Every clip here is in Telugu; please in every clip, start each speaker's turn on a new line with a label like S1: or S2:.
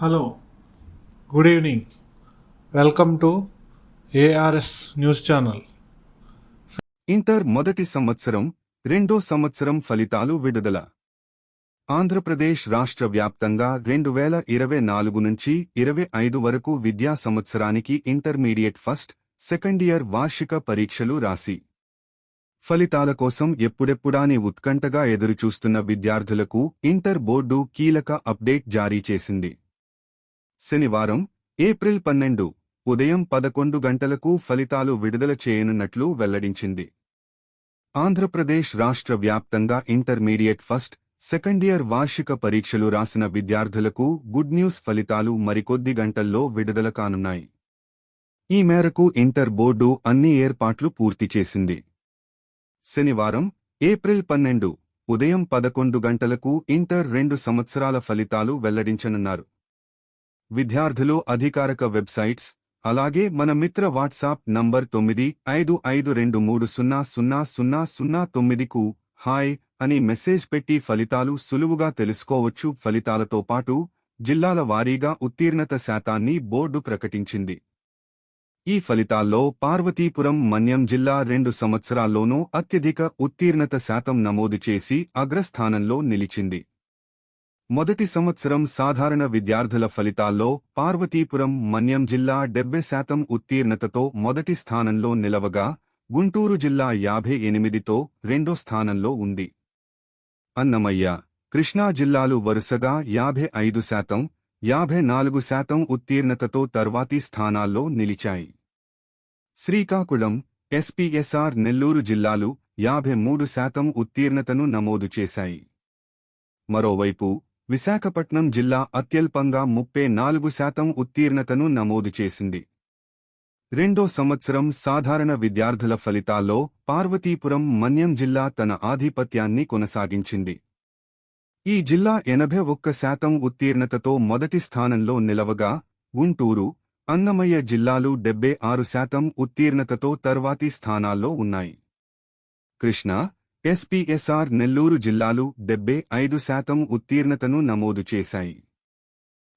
S1: Hello good evening. Welcome to ARS news channel.
S2: Inter మొదటి సంవత్సరం రెండో సంవత్సరం ఫలితాలు విడుదల. ఆంధ్రప్రదేశ్ రాష్ట్ర వ్యాప్తంగా రెండు వేల ఇరవై నాలుగు నుంచి ఇరవై ఐదు వరకు విద్యా సంవత్సరానికి ఇంటర్మీడియట్ ఫస్ట్ సెకండ్ ఇయర్ వార్షిక పరీక్షలు రాసి. ఫలితాల కోసం ఎప్పుడెప్పుడాని ఉత్కంఠగా ఎదురుచూస్తున్న విద్యార్థులకు ఇంటర్ బోర్డు కీలక అప్డేట్ జారీ చేసింది. శనివారం ఏప్రిల్ పన్నెండు ఉదయం పదకొండు గంటలకు ఫలితాలు విడుదల చేయనున్నట్లు వెల్లడించింది. ఆంధ్రప్రదేశ్ రాష్ట్ర వ్యాప్తంగా ఇంటర్మీడియట్ ఫస్ట్ సెకండ్ ఇయర్ వార్షిక పరీక్షలు రాసిన విద్యార్థులకు గుడ్ న్యూస్ ఫలితాలు మరికొద్ది గంటల్లో విడుదల కానున్నాయి. ఈ మేరకు ఇంటర్ బోర్డు అన్ని ఏర్పాట్లు పూర్తి చేసింది. శనివారం ఏప్రిల్ పన్నెండు ఉదయం పదకొండు గంటలకు ఇంటర్ రెండు సంవత్సరాల ఫలితాలు వెల్లడించనున్నారు. విద్యార్థులు అధికారక వెబ్సైట్స్ అలాగే మన మిత్ర వాట్సాప్ నంబర్ తొమ్మిది ఐదు ఐదు రెండు మూడు సున్నా సున్నా సున్నా సున్నా తొమ్మిదికు హాయ్ అని మెసేజ్ పెట్టి ఫలితాలు సులువుగా తెలుసుకోవచ్చు. ఫలితాలతో పాటు జిల్లాల వారీగా ఉత్తీర్ణత శాతాన్ని బోర్డు ప్రకటించింది. ఈ ఫలితాల్లో పార్వతీపురం మన్యం జిల్లా రెండు సంవత్సరాల్లోనూ అత్యధిక ఉత్తీర్ణత శాతం నమోదు చేసి అగ్రస్థానంలో నిలిచింది. మొదటి సంవత్సరం సాధారణ విద్యార్థుల ఫలితాల్లో పార్వతీపురం మన్యం జిల్లా డెబ్బై శాతం ఉత్తీర్ణతతో మొదటి స్థానంలో నిలవగా గుంటూరు జిల్లా యాభై ఎనిమిదితో రెండో స్థానంలో ఉంది. అన్నమయ్య కృష్ణా జిల్లాలు వరుసగా యాభై ఐదు శాతం యాభై నాలుగు శాతం ఉత్తీర్ణతతో తర్వాతి స్థానాల్లో నిలిచాయి. శ్రీకాకుళం ఎస్పీఎస్ఆర్ నెల్లూరు జిల్లాలు యాభై మూడు శాతం ఉత్తీర్ణతను నమోదు చేశాయి. మరోవైపు విశాఖపట్నం జిల్లా అత్యల్పంగా ముప్పై నాలుగు శాతం ఉత్తీర్ణతను నమోదు చేసింది. రెండో సంవత్సరం సాధారణ విద్యార్థుల ఫలితాల్లో పార్వతీపురం మన్యం జిల్లా తన ఆధిపత్యాన్ని కొనసాగించింది. ఈ జిల్లా ఎనభై ఒక్క శాతం ఉత్తీర్ణతతో మొదటి స్థానంలో నిలవగా గుంటూరు అన్నమయ్య జిల్లాలు డెబ్బై ఆరు శాతం ఉత్తీర్ణతతో తర్వాతి స్థానాల్లో ఉన్నాయి. కృష్ణా ఎస్పీఎస్ఆర్ నెల్లూరు జిల్లాలు డెబ్బై ఐదు శాతం ఉత్తీర్ణతను నమోదు చేశాయి.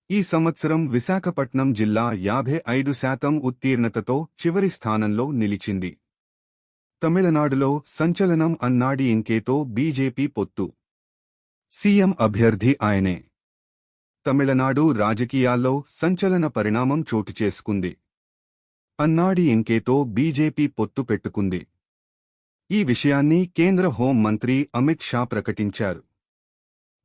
S2: ఈ సంవత్సరం విశాఖపట్నం జిల్లా యాభై ఐదు శాతం ఉత్తీర్ణతతో చివరి స్థానంలో నిలిచింది. తమిళనాడులో సంచలనం అన్నాడి ఇంకేతో బీజేపీ పొత్తు. సీఎం అభ్యర్థి ఆయనే. తమిళనాడు రాజకీయాల్లో సంచలన పరిణామం చోటు చేసుకుంది. అన్నాడి ఇంకేతో బీజేపీ పొత్తు పెట్టుకుంది. ఈ విషయాన్ని కేంద్ర హోం మంత్రి అమిత్ షా ప్రకటించారు.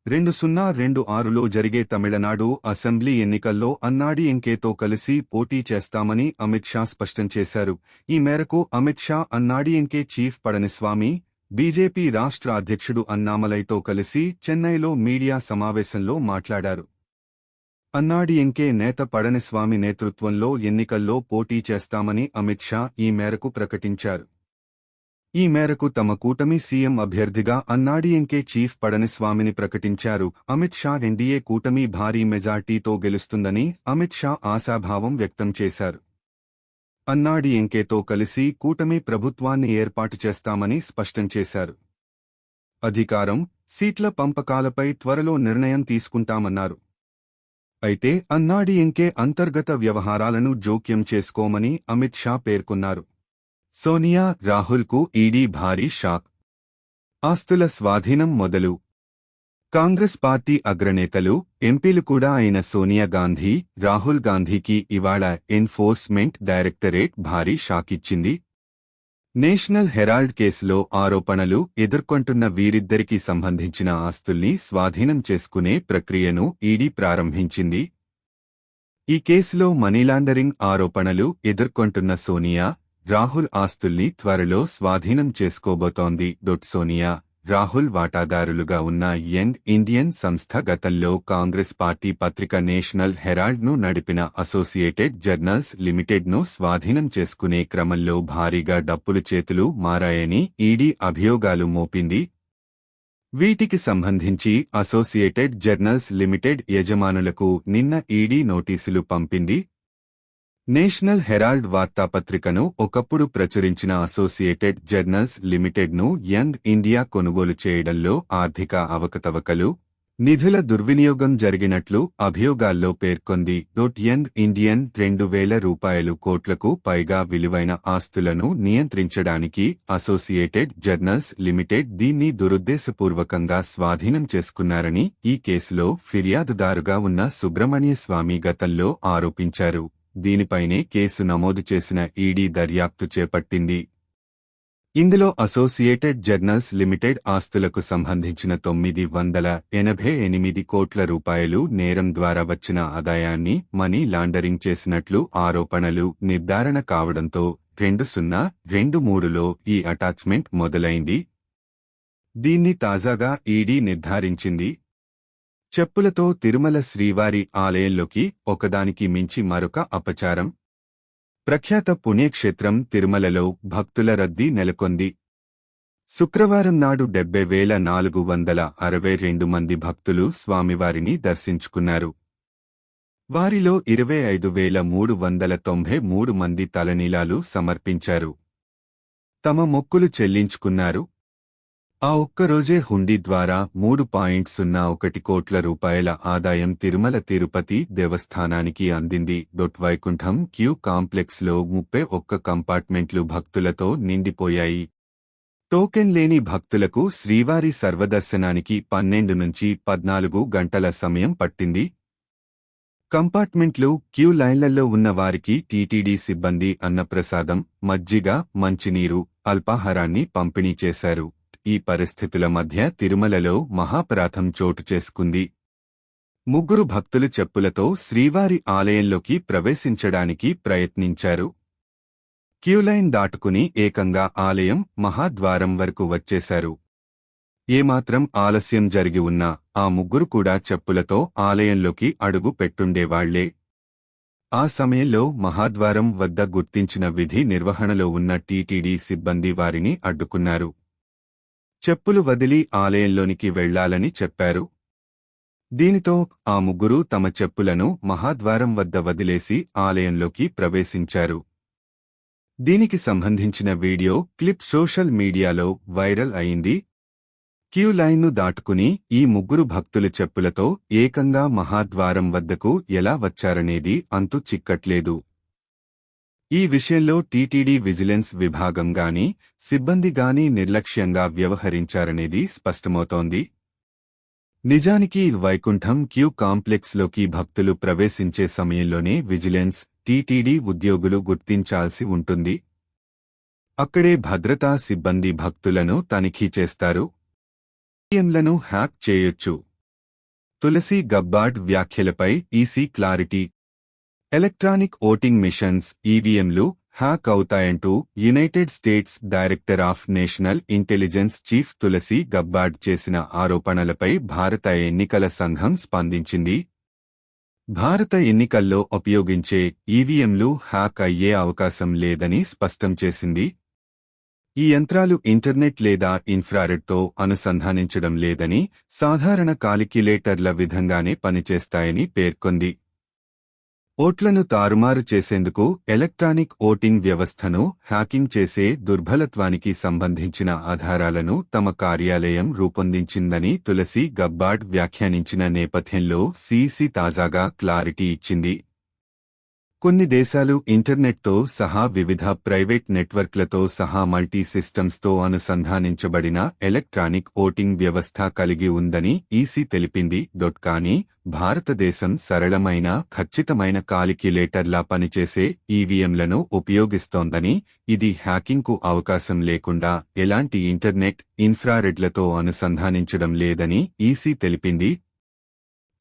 S2: రెండు సున్నా రెండు ఆరులో జరిగే తమిళనాడు అసెంబ్లీ ఎన్నికల్లో అన్నాడీఎంకేతో కలిసి పోటీ చేస్తామని అమిత్ షా స్పష్టం చేశారు. ఈ మేరకు అమిత్ షా అన్నాడీఎంకే చీఫ్ పళనిస్వామి బీజేపీ రాష్ట్ర అధ్యక్షుడు అన్నామలైతో కలిసి చెన్నైలో మీడియా సమావేశంలో మాట్లాడారు. అన్నాడీఎంకే నేత పళనిస్వామి నేతృత్వంలో ఎన్నికల్లో పోటీ చేస్తామని అమిత్ షా ఈ మేరకు ప్రకటించారు. ఈ మేరకు తమ కూటమి సీఎం అభ్యర్థిగా అన్నాడీఎంకే చీఫ్ పళనిస్వామిని ప్రకటించారు. అమిత్ షా ఎన్డీఏ కూటమి భారీ మెజార్టీతో గెలుస్తుందని అమిత్ షా ఆశాభావం వ్యక్తం చేశారు. అన్నాడీఎంకేతో కలిసి కూటమి ప్రభుత్వాన్ని ఏర్పాటు చేస్తామని స్పష్టం చేశారు. అధికారం సీట్ల పంపకాలపై త్వరలో నిర్ణయం తీసుకుంటామన్నారు. అయితే అన్నాడీఎంకే అంతర్గత వ్యవహారాలను జోక్యం చేసుకోమని అమిత్ షా పేర్కొన్నారు. సోనియా రాహుల్కు ఈడీ భారీ షాక్. ఆస్తుల స్వాధీనం మొదలు. కాంగ్రెస్ పార్టీ అగ్రనేతలు ఎంపీలు కూడా అయిన సోనియా గాంధీ రాహుల్ గాంధీకి ఇవాళ ఎన్ఫోర్స్మెంట్ డైరెక్టరేట్ భారీ షాక్ ఇచ్చింది. నేషనల్ హెరాల్డ్ కేసులో ఆరోపణలు ఎదుర్కొంటున్న వీరిద్దరికీ సంబంధించిన ఆస్తుల్ని స్వాధీనం చేసుకునే ప్రక్రియను ఈడీ ప్రారంభించింది. ఈ కేసులో మనీలాండరింగ్ ఆరోపణలు ఎదుర్కొంటున్న సోనియా రాహుల్ ఆస్తుల్ని త్వరలో స్వాధీనం చేసుకోబోతోంది. డొట్ సోనియా రాహుల్ వాటాదారులుగా ఉన్న యంగ్ ఇండియన్ సంస్థ గతంలో కాంగ్రెస్ పార్టీ పత్రిక నేషనల్ హెరాల్డ్ను నడిపిన అసోసియేటెడ్ జర్నల్స్ లిమిటెడ్ను స్వాధీనం చేసుకునే క్రమంలో భారీగా డప్పులు చేతులు మారాయని ఈడీ అభియోగాలు మోపింది. వీటికి సంబంధించి అసోసియేటెడ్ జర్నల్స్ లిమిటెడ్ యజమానులకు నిన్న ఈడీ నోటీసులు పంపింది. నేషనల్ హెరాల్డ్ వార్తాపత్రికను ఒకప్పుడు ప్రచురించిన అసోసియేటెడ్ జర్నల్స్ లిమిటెడ్ను యంగ్ ఇండియా కొనుగోలు చేయడంలో ఆర్థిక అవకతవకలు నిధుల దుర్వినియోగం జరిగినట్లు అభియోగాల్లో పేర్కొంది. డోట్ యంగ్ ఇండియన్ రెండు వేల రూపాయలు కోట్లకు పైగా విలువైన ఆస్తులను నియంత్రించడానికి అసోసియేటెడ్ జర్నల్స్ లిమిటెడ్ దీన్ని దురుద్దేశపూర్వకంగా స్వాధీనం చేసుకున్నారని ఈ కేసులో ఫిర్యాదుదారుగా ఉన్న సుబ్రహ్మణ్య స్వామి గతంలో ఆరోపించారు. దీనిపైనే కేసు నమోదు చేసిన ఈడీ దర్యాప్తు చేపట్టింది. ఇందులో అసోసియేటెడ్ జర్నల్స్ లిమిటెడ్ ఆస్తులకు సంబంధించిన తొమ్మిది వందల ఎనభై ఎనిమిది కోట్ల రూపాయలు నేరం ద్వారా వచ్చిన ఆదాయాన్ని మనీ లాండరింగ్ చేసినట్లు ఆరోపణలు నిర్ధారణ కావడంతో రెండు సున్నా రెండు మూడులో ఈ అటాచ్మెంట్ మొదలైంది. దీన్ని తాజాగా ఈడీ నిర్ధారించింది. చెప్పులతో తిరుమల శ్రీవారి ఆలయంలోకి ఒకదానికి మించి మరొక అపచారం. ప్రఖ్యాత పుణ్యక్షేత్రం తిరుమలలో భక్తుల రద్దీ నెలకొంది. శుక్రవారం నాడు డెబ్బై వేల నాలుగు వందల అరవై రెండు మంది భక్తులు స్వామివారిని దర్శించుకున్నారు. వారిలో ఇరవై ఐదు వేల మూడు వందల తొంభై మూడు మంది తలనీలాలు సమర్పించారు. తమ మొక్కులు చెల్లించుకున్నారు. ఆ ఒక్కరోజే హుండీ ద్వారా మూడు పాయింట్ సున్నా ఒకటి కోట్ల రూపాయల ఆదాయం తిరుమల తిరుపతి దేవస్థానానికి అందింది. డొట్ వైకుంఠం క్యూ కాంప్లెక్స్లో ముప్పై ఒక్క కంపార్ట్మెంట్లు భక్తులతో నిండిపోయాయి. టోకెన్ లేని భక్తులకు శ్రీవారి సర్వదర్శనానికి పన్నెండు నుంచి పద్నాలుగు గంటల సమయం పట్టింది. కంపార్ట్మెంట్లు క్యూ లైన్లలో ఉన్న వారికి టీటీడీ సిబ్బంది అన్నప్రసాదం మజ్జిగ మంచినీరు అల్పాహారాన్ని పంపిణీ చేశారు. ఈ పరిస్థితుల మధ్య తిరుమలలో మహాప్రాథం చోటు చేసుకుంది. ముగ్గురు భక్తులు చెప్పులతో శ్రీవారి ఆలయంలోకి ప్రవేశించడానికి ప్రయత్నించారు. క్యూలైన్ దాటుకుని ఏకంగా ఆలయం మహాద్వారం వరకు వచ్చేశారు. ఏమాత్రం ఆలస్యం జరిగి ఉన్నా ఆ ముగ్గురు కూడా చెప్పులతో ఆలయంలోకి అడుగు పెట్టుండేవాళ్ళే. ఆ సమయంలో మహాద్వారం వద్ద గుర్తించిన విధి నిర్వహణలో ఉన్న టీటీడీ సిబ్బంది వారిని అడ్డుకున్నారు. చెప్పులు వదిలి ఆలయంలోనికి వెళ్ళాలని చెప్పారు. దీనితో ఆ ముగ్గురు తమ చెప్పులను మహాద్వారం వద్ద వదిలేసి ఆలయంలోకి ప్రవేశించారు. దీనికి సంబంధించిన వీడియో క్లిప్ సోషల్ మీడియాలో వైరల్ అయింది. క్యూ లైన్ను దాటుకుని ఈ ముగ్గురు భక్తుల చెప్పులతో ఏకంగా మహాద్వారం వద్దకు ఎలా వచ్చారనేది అంతు చిక్కట్లేదు. ఈ విషయంలో టీటీడీ విజిలెన్స్ విభాగం గాని సిబ్బంది గాని నిర్లక్ష్యంగా వ్యవహరించారనేది స్పష్టమవుతోంది. నిజానికి వైకుంఠం క్యూ కాంప్లెక్స్లోకి భక్తులు ప్రవేశించే సమయంలోనే విజిలెన్స్ టీటీడీ ఉద్యోగులు గుర్తించాల్సి ఉంటుంది. అక్కడే భద్రతా సిబ్బంది భక్తులను తనిఖీ చేస్తారు. ఈఎంలను హ్యాక్ చేయొచ్చు. తులసి గబ్బార్డ్ వ్యాఖ్యలపై EC clarity electronic voting machines ఈవీఎంలు hack అవుతాయంటూ United States director of national intelligence chief Tulsi Gabbard చేసిన ఆరోపణలపై భారత ఎన్నికల సంఘం స్పందించింది. భారత ఎన్నికల్లో ఉపయోగించే ఈవీఎంలు హ్యాక్ అయ్యే అవకాశం లేదని స్పష్టం చేసింది. ఈ యంత్రాలు ఇంటర్నెట్ లేదా ఇన్ఫ్రారెడ్తో అనుసంధానించడం లేదని సాధారణ కాలిక్యులేటర్ల విధంగానే పనిచేస్తాయని పేర్కొంది. ఓట్లను తారుమారు చేసేందుకు ఎలక్ట్రానిక్ ఓటింగ్ వ్యవస్థను హ్యాకింగ్ చేసే దుర్బలత్వానికి సంబంధించిన ఆధారాలను తమ కార్యాలయం రూపొందించిందని తులసి గబ్బార్డ్ వ్యాఖ్యానించిన నేపథ్యంలో సీసీ తాజాగా క్లారిటీ ఇచ్చింది. కొన్ని దేశాలు ఇంటర్నెట్తో సహా వివిధ ప్రైవేట్ నెట్వర్క్లతో సహా మల్టీ సిస్టమ్స్తో అనుసంధానించబడిన ఎలక్ట్రానిక్ ఓటింగ్ వ్యవస్థ కలిగి ఉందని ఈసీ తెలిపింది. డొట్ కానీ భారతదేశం సరళమైన ఖచ్చితమైన కాలిక్యులేటర్లా పనిచేసే ఈవీఎంలను ఉపయోగిస్తోందని ఇది హ్యాకింగ్కు అవకాశం లేకుండా ఎలాంటి ఇంటర్నెట్ ఇన్ఫ్రారెడ్లతో అనుసంధానించడం లేదని ఈసీ తెలిపింది.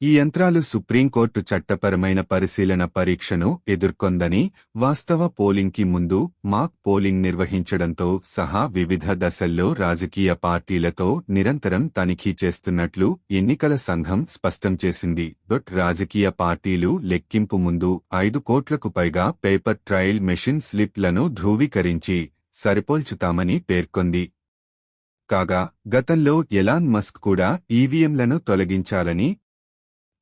S2: ఈ యంత్రాలు సుప్రీంకోర్టు చట్టపరమైన పరిశీలన పరీక్షను ఎదుర్కొందని వాస్తవ పోలింగ్కి ముందు మాక్ పోలింగ్ నిర్వహించడంతో సహా వివిధ దశల్లో రాజకీయ పార్టీలతో నిరంతరం తనిఖీ చేస్తున్నట్లు ఎన్నికల సంఘం స్పష్టం చేసింది. దొట్ రాజకీయ పార్టీలు లెక్కింపు ముందు ఐదు కోట్లకు పైగా పేపర్ ట్రయల్ మెషిన్ స్లిప్లను ధృవీకరించి సరిపోల్చుతామని పేర్కొంది. కాగా గతంలో ఎలాన్ మస్క్ కూడా ఈవీఎంలను తొలగించాలని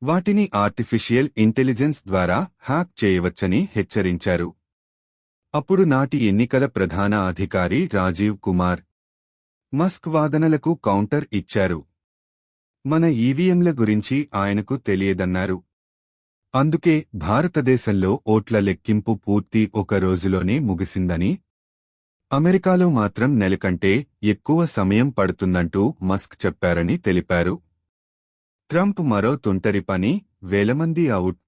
S2: వాటిని ఆర్టిఫిషియల్ ఇంటెలిజెన్స్ ద్వారా హ్యాక్ చేయవచ్చని హెచ్చరించారు. అప్పుడు నాటి ఎన్నికల ప్రధాన అధికారి రాజీవ్ కుమార్ మస్క్ వాదనలకు కౌంటర్ ఇచ్చారు. మన ఈవీఎంల గురించి ఆయనకు తెలియదన్నారు. అందుకే భారతదేశంలో ఓట్ల లెక్కింపు పూర్తి ఒక రోజులోనే ముగిసిందని అమెరికాలో మాత్రం నెలకంటే ఎక్కువ సమయం పడుతుందంటూ మస్క్ చెప్పారని తెలిపారు. ట్రంప్ మరో తుంటరి పని వేలమంది అవుట్.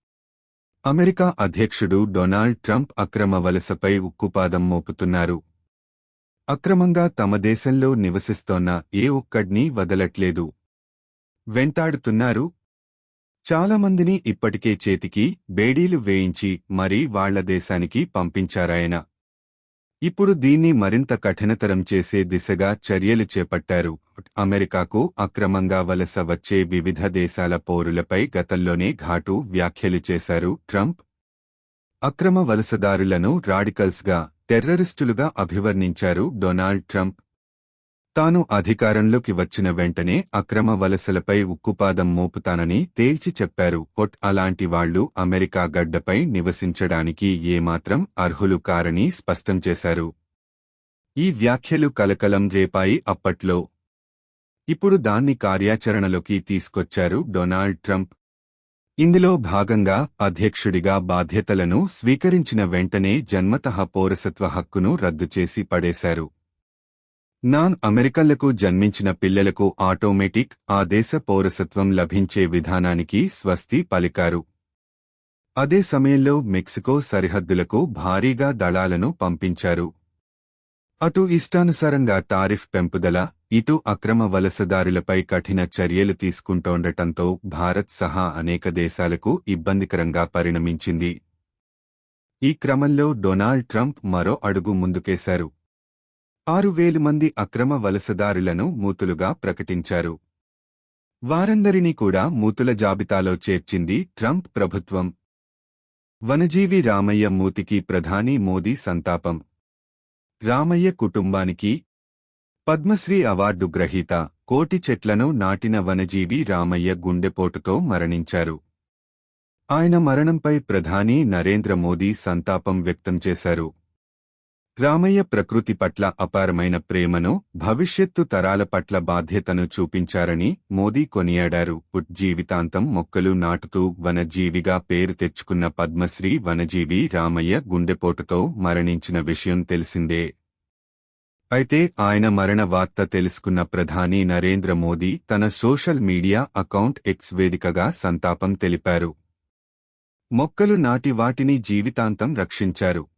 S2: అమెరికా అధ్యక్షుడు డొనాల్డ్ ట్రంప్ అక్రమ వలసపై ఉక్కుపాదం మోపుతున్నారు. అక్రమంగా తమ దేశంలో నివసిస్తోన్న ఏ ఒక్కడ్నీ వదలట్లేదు. వెంటాడుతున్నారు. చాలామందిని ఇప్పటికే చేతికి బేడీలు వేయించి మరీ వాళ్ళ దేశానికి పంపించారాయన. ఇప్పుడు దీన్ని మరింత కఠినతరం చేసే దిశగా చర్యలు చేపట్టారు. అమెరికాకు అక్రమంగా వలస వచ్చే వివిధ దేశాల పౌరులపై గతంలోనే ఘాటు వ్యాఖ్యలు చేశారు ట్రంప్. అక్రమ వలసదారులను రాడికల్స్గా టెర్రరిస్టులుగా అభివర్ణించారు డొనాల్డ్ ట్రంప్. తాను అధికారంలోకి వచ్చిన వెంటనే అక్రమ వలసలపై ఉక్కుపాదం మోపుతానని తేల్చి చెప్పారు. పొట్ అలాంటి వాళ్ళు అమెరికా గడ్డపై నివసించడానికి ఏమాత్రం అర్హులు కారని స్పష్టం చేశారు. ఈ వ్యాఖ్యలు కలకలం రేపాయి అప్పట్లో. ఇప్పుడు దాన్ని కార్యాచరణలోకి తీసుకొచ్చారు డొనాల్డ్ ట్రంప్. ఇందులో భాగంగా అధ్యక్షుడిగా బాధ్యతలను స్వీకరించిన వెంటనే జన్మతః పౌరసత్వ హక్కును రద్దు చేసి పడేశారు. నాన్ అమెరికన్లకు జన్మించిన పిల్లలకు ఆటోమేటిక్ ఆ దేశ పౌరసత్వం లభించే విధానానికి స్వస్తి పలికారు. అదే సమయంలో మెక్సికో సరిహద్దులకు భారీగా దళాలను పంపించారు. అటు ఇష్టానుసారంగా టారిఫ్ పెంపుదల ఇటు అక్రమ వలసదారులపై కఠిన చర్యలు తీసుకుంటోండటంతో భారత్ సహా అనేక దేశాలకు ఇబ్బందికరంగా పరిణమించింది. ఈ క్రమంలో డొనాల్డ్ ట్రంప్ మరో అడుగు ముందుకేశారు. ఆరు వేలు మంది అక్రమ వలసదారులను మూతులుగా ప్రకటించారు. వారందరినీ కూడా మూతుల జాబితాలో చేర్చింది ట్రంప్ ప్రభుత్వం. వనజీవి రామయ్య మూతికి ప్రధాని మోదీ సంతాపం. రామయ్య కుటుంబానికి పద్మశ్రీ అవార్డు గ్రహీత. కోటి చెట్లను నాటిన వనజీవి రామయ్య గుండెపోటుతో మరణించారు. ఆయన మరణంపై ప్రధాని నరేంద్ర మోదీ సంతాపం వ్యక్తం చేశారు. రామయ్య ప్రకృతి పట్ల అపారమైన ప్రేమను భవిష్యత్తు తరాల పట్ల బాధ్యతను చూపించారని మోదీ కొనియాడారు. పుట్ జీవితాంతం మొక్కలు నాటుతూ వనజీవిగా పేరు తెచ్చుకున్న పద్మశ్రీ వనజీవి రామయ్య గుండెపోటుతో మరణించిన విషయం తెలిసిందే. అయితే ఆయన మరణ వార్త తెలుసుకున్న ప్రధాని నరేంద్ర మోదీ తన సోషల్ మీడియా అకౌంట్ ఎక్స్ వేదికగా సంతాపం తెలిపారు. మొక్కలు నాటి వాటిని జీవితాంతం రక్షించారు.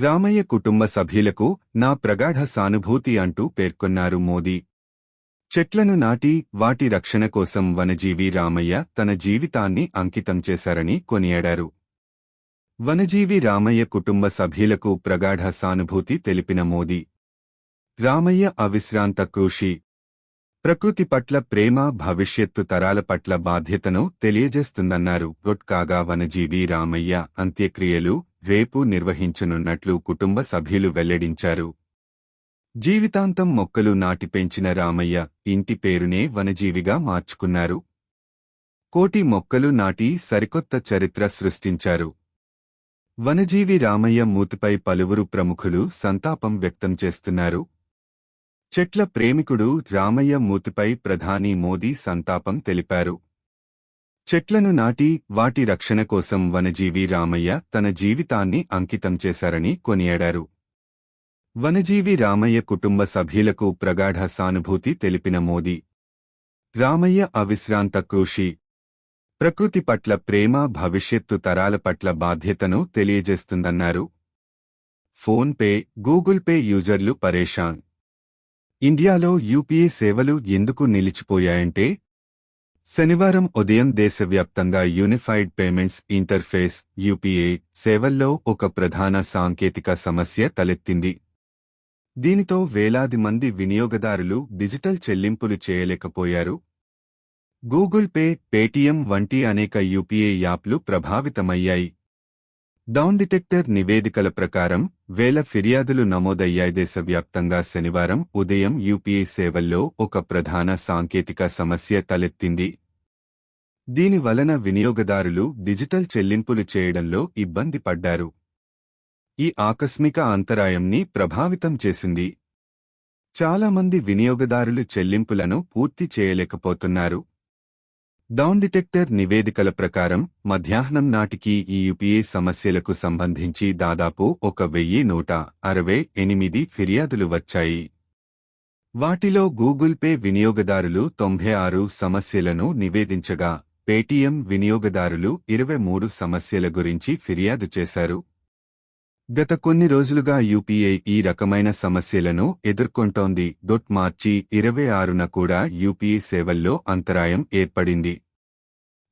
S2: రామయ్య కుటుంబ సభ్యులకు నా ప్రగాఢ సానుభూతి అంటూ పేర్కొన్నారు మోదీ. చెట్లను నాటి వాటి రక్షణ కోసం వనజీవి రామయ్య తన జీవితాన్ని అంకితం చేశారని కొనియాడారు. వనజీవి రామయ్య కుటుంబ సభ్యులకు ప్రగాఢ సానుభూతి తెలిపిన మోదీ. రామయ్య అవిశ్రాంత కృషి. ప్రకృతి పట్ల ప్రేమ భవిష్యత్తు తరాల పట్ల బాధ్యతను తెలియజేస్తుందన్నారు. గొట్కాగా వనజీవి రామయ్య అంత్యక్రియలు రేపు నిర్వహించనున్నట్లు కుటుంబ సభ్యులు వెల్లడించారు. జీవితాంతం మొక్కలు నాటి పెంచిన రామయ్య ఇంటి పేరునే వనజీవిగా మార్చుకున్నారు. కోటి మొక్కలు నాటి సరికొత్త చరిత్ర సృష్టించారు. వనజీవి రామయ్య మూతిపై పలువురు ప్రముఖులు సంతాపం వ్యక్తం చేస్తున్నారు. చెట్ల ప్రేమికుడు రామయ్య మూతిపై ప్రధాని మోదీ సంతాపం తెలిపారు. చెట్లను నాటి వాటి రక్షణ కోసం వనజీవి రామయ్య తన జీవితాన్ని అంకితం చేశారని కొనియాడారు. వనజీవి రామయ్య కుటుంబ సభ్యులకు ప్రగాఢ సానుభూతి తెలిపిన మోదీ. రామయ్య అవిశ్రాంత కృషి. ప్రకృతి పట్ల ప్రేమ భవిష్యత్తు తరాల పట్ల బాధ్యతను తెలియజేస్తుందన్నారు. ఫోన్ పే గూగుల్ పే యూజర్లు పరేషాన్. ఇండియాలో యూపీఏ సేవలు ఎందుకు నిలిచిపోయాయంటే శనివారం ఉదయం దేశవ్యాప్తంగా యూనిఫైడ్ పేమెంట్స్ ఇంటర్ఫేస్ యూపీఏ సేవల్లో ఒక ప్రధాన సాంకేతిక సమస్య తలెత్తింది. దీనితో వేలాది మంది వినియోగదారులు డిజిటల్ చెల్లింపులు చేయలేకపోయారు. గూగుల్ పే పేటీఎం వంటి అనేక యూపీఏ యాప్లు ప్రభావితమయ్యాయి. డౌన్ డిటెక్టర్ నివేదికల ప్రకారం వేల ఫిర్యాదులు నమోదయ్యాయి దేశవ్యాప్తంగా శనివారం ఉదయం యూపీఐ సేవల్లో ఒక ప్రధాన సాంకేతిక సమస్య తలెత్తింది. దీని వలన వినియోగదారులు డిజిటల్ చెల్లింపులు చేయడంలో ఇబ్బంది పడ్డారు. ఈ ఆకస్మిక అంతరాయంని ప్రభావితం చేసింది. చాలా మంది వినియోగదారులు చెల్లింపులను పూర్తి చేయలేకపోతున్నారు. డౌన్ డిటెక్టర్ నివేదికల ప్రకారం మధ్యాహ్నం నాటికి ఈ యూపీఏ సమస్యలకు సంబంధించి దాదాపు ఒక వెయ్యి నూట అరవై ఎనిమిది ఫిర్యాదులు వచ్చాయి. వాటిలో గూగుల్ పే వినియోగదారులు తొంభై ఆరు సమస్యలను నివేదించగా పేటీఎం వినియోగదారులు ఇరవై మూడు సమస్యల గురించి ఫిర్యాదు చేశారు. గత కొన్ని రోజులుగా యూపీఐ ఈ రకమైన సమస్యలను ఎదుర్కొంటోంది. డొట్ మార్చి ఇరవై ఆరున కూడా యూపీఐ సేవల్లో అంతరాయం ఏర్పడింది.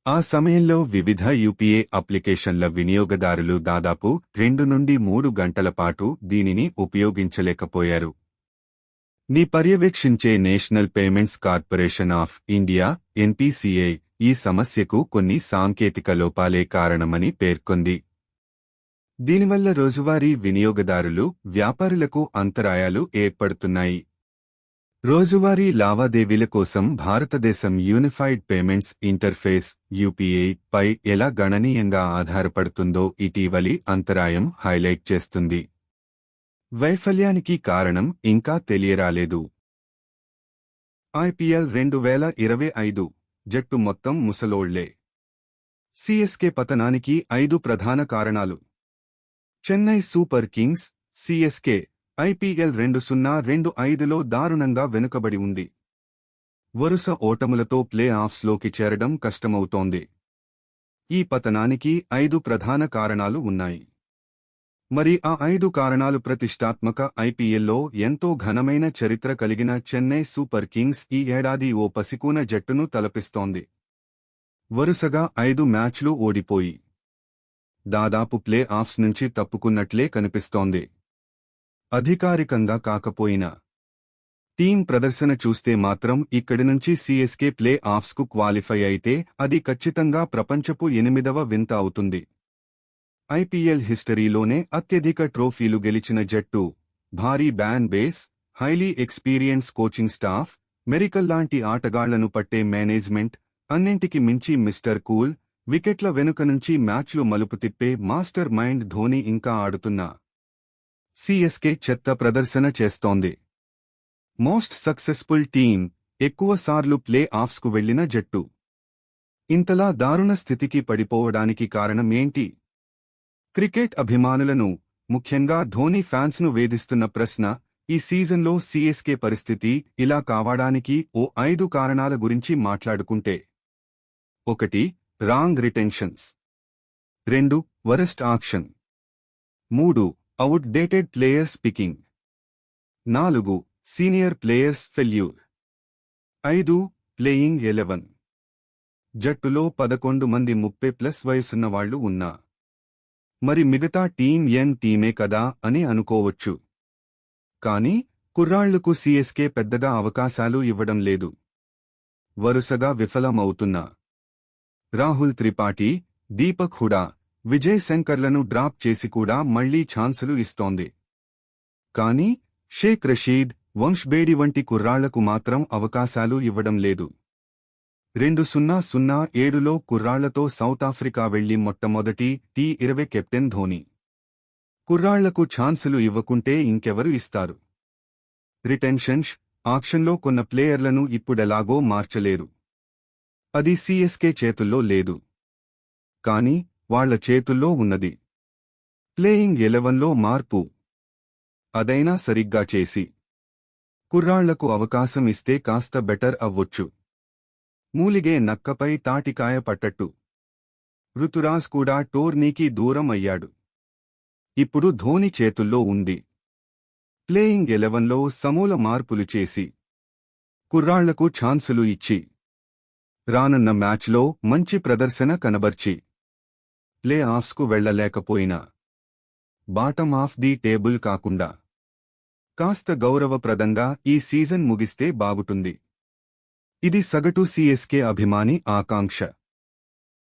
S2: ఆ సమయంలో వివిధ యూపీఏ అప్లికేషన్ల వినియోగదారులు దాదాపు రెండు నుండి మూడు గంటల పాటు దీనిని ఉపయోగించలేకపోయారు. ని పర్యవేక్షించే National Payments Corporation of India NPCI ఈ సమస్యకు కొన్ని సాంకేతిక లోపాలే కారణమని పేర్కొంది. దీనివల్ల రోజువారీ వినియోగదారులు వ్యాపారులకు అంతరాయాలు ఏర్పడుతున్నాయి. రోజువారీ లావాదేవీల కోసం భారతదేశం యూనిఫైడ్ పేమెంట్స్ ఇంటర్ఫేస్ యూపీఐ పై ఎలా గణనీయంగా ఆధారపడుతుందో ఇటీవలి అంతరాయం హైలైట్ చేస్తుంది. వైఫల్యానికి కారణం ఇంకా తెలియరాలేదు. ఐపీఎల్ రెండు వేల ఇరవై ఐదు జట్టు మొత్తం ముసలోళ్ళే. సిఎస్కే పతనానికి ఐదు ప్రధాన కారణాలు. Chennai Super Kings CSK IPL రెండు సున్నా రెండు ఐదులో దారుణంగా వెనుకబడి ఉంది. వరుస ఓటములతో ప్లే ఆఫ్స్లోకి చేరడం కష్టమవుతోంది. ఈ పతనానికి ఐదు ప్రధాన కారణాలు ఉన్నాయి. మరి ఆ ఐదు కారణాలు ప్రతిష్టాత్మక ఐపీఎల్లో ఎంతో ఘనమైన చరిత్ర కలిగిన చెన్నై సూపర్ కింగ్స్ ఈ ఏడాది ఓ పసికూన జట్టును తలపిస్తోంది. వరుసగా ఐదు మ్యాచ్లు ఓడిపోయి దాదాపు ప్లే ఆఫ్స్ నుంచి తప్పుకున్నట్లే కనిపిస్తోంది. అధికారికంగా కాకపోయినా. టీం ప్రదర్శన చూస్తే మాత్రం ఇక్కడి నుంచి సీఎస్కే ప్లే ఆఫ్స్కు క్వాలిఫై అయితే అది ఖచ్చితంగా ప్రపంచపు ఎనిమిదవ వింత అవుతుంది. ఐపీఎల్ హిస్టరీలోనే అత్యధిక ట్రోఫీలు గెలిచిన జట్టు భారీ fan base highly experienced coaching staff మెరికల్ లాంటి ఆటగాళ్ళను పట్టే మేనేజ్మెంట్ అన్నింటికి మించి మిస్టర్ కూల్ వికెట్ల వెనుక నుంచి మ్యాచ్లు మలుపు తిప్పే మాస్టర్ మైండ్ ధోని ఇంకా ఆడుతున్న సిఎస్కే చెత్త ప్రదర్శన చేస్తోంది. మోస్ట్ సక్సెస్ఫుల్ టీం ఎక్కువసార్లు ప్లే ఆఫ్స్కు వెళ్ళిన జట్టు. ఇంతలా దారుణ స్థితికి పడిపోవడానికి కారణమేంటి క్రికెట్ అభిమానులను ముఖ్యంగా ధోని ఫ్యాన్స్ను వేధిస్తున్న ప్రశ్న ఈ సీజన్లో సీఎస్కే పరిస్థితి ఇలా కావడానికి ఓ ఐదు కారణాల గురించి మాట్లాడుకుంటే. ఒకటి రాంగ్ రిటెన్షన్స్. రెండు వరస్ట్ ఆక్షన్ మూడు అవుట్ డేటెడ్ ప్లేయర్స్ పికింగ్ నాలుగు సీనియర్ ప్లేయర్స్ ఫెల్యూర్. ఐదు ప్లేయింగ్ ఎలెవన్. జట్టులో పదకొండు మంది ముప్పై ప్లస్ వయసున్న వాళ్ళు ఉన్నా. మరి మిగతా టీం యంగ్ టీమే కదా అని అనుకోవచ్చు. కాని కుర్రాళ్ళకు సీఎస్కే పెద్దగా అవకాశాలు ఇవ్వడం లేదు. వరుసగా విఫలమవుతున్నా. రాహుల్ త్రిపాఠి దీపక్ హుడా విజయ్ శంకర్లను డ్రాప్ చేసి కూడా మళ్ళీ ఛాన్సులు ఇస్తోంది. కాని షేక్ రషీద్ వంశ్బేడి వంటి కుర్రాళ్ళకు మాత్రం అవకాశాలు ఇవ్వడం లేదు. రెండు సున్నా సున్నా ఏడులో కుర్రాళ్ళతో సౌత్ ఆఫ్రికా వెళ్ళి మొట్టమొదటి టీ ఇరవై కెప్టెన్ ధోని. కుర్రాళ్ళకు ఛాన్సులు ఇవ్వకుంటే ఇంకెవరు ఇస్తారు? రిటెన్షన్స్ ఆక్షన్లో కొన్న ప్లేయర్లను ఇప్పుడెలాగో మార్చలేరు. అది సీఎస్కే చేతుల్లో లేదు. కాని వాళ్ళ చేతుల్లో ఉన్నది. ప్లేయింగ్ ఎలెవన్లో మార్పు. అదైనా సరిగ్గా చేసి. కుర్రాళ్ళకు అవకాశం ఇస్తే కాస్త బెటర్ అవ్వొచ్చు. మూలిగే నక్కపై తాటికాయ పట్టట్టు. ఋతురాజ్ కూడా టోర్నీకి దూరం అయ్యాడు. ఇప్పుడు ధోని చేతుల్లో ఉంది. ప్లేయింగ్ ఎలెవన్లో సమూల మార్పులు చేసి. కుర్రాళ్ళకు ఛాన్సులు ఇచ్చి. రానున్న మ్యాచ్లో మంచి ప్రదర్శన కనబర్చి ప్లే ఆఫ్స్కు వెళ్ళలేకపోయినా బాటమ్ ఆఫ్ ది టేబుల్ కాకుండా కాస్త గౌరవప్రదంగా ఈ సీజన్ ముగిస్తే బాగుటుంది. ఇది సగటు సీఎస్కే అభిమాని ఆకాంక్ష.